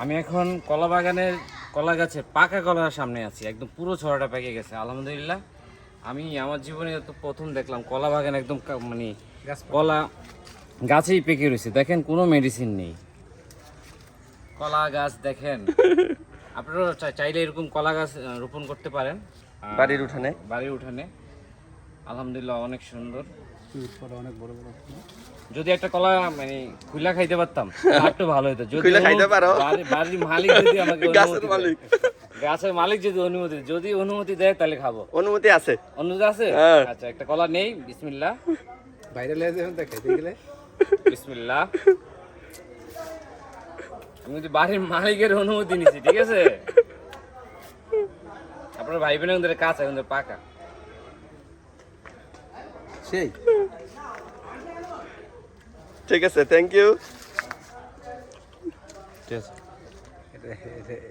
আমি এখন কলা বাগানের কলা গাছের পাকা কলার সামনে আছি একদম পুরো ছড়াটা পেকে গেছে আলহামদুলিল্লাহ। আমি আমার জীবনে তো প্রথম দেখলাম কলা বাগান একদম মানে কলা গাছেই পেকে রয়েছে দেখেন কোনো মেডিসিন নেই। কলা গাছ দেখেন। আপনারা চাইলে এরকম কলা গাছ রোপণ করতে পারেন। বাড়ির উঠানে। বাড়ির উঠানে। আলহামদুলিল্লাহ অনেক সুন্দর। অনেক বড় বড় যদি একটা কলা মানে খুলা খাইতে পারতাম একটু ভালো হতো যদি খাইতে পারো? বাড়ির মালিক যদি আমাকে গাছের মালিক। গাছের মালিক যদি অনুমতি যদি অনুমতি দেয় তাহলে খাব। অনুমতি আছে। অনুমতি আছে? হ্যাঁ। আচ্ছা একটা কলা নেই বিসমিল্লাহ। বাইরে লেগে যখন তা গেলে? বিসমিল্লাহ। আমি যদি বাড়ির মালিকের অনুমতি নিছি ঠিক আছে? আপনার ভাই বোনের কাছে পাকা। সেই। ঠিক আছে থ্যাংক ইউ ঠিক আছে। এটা- এটা-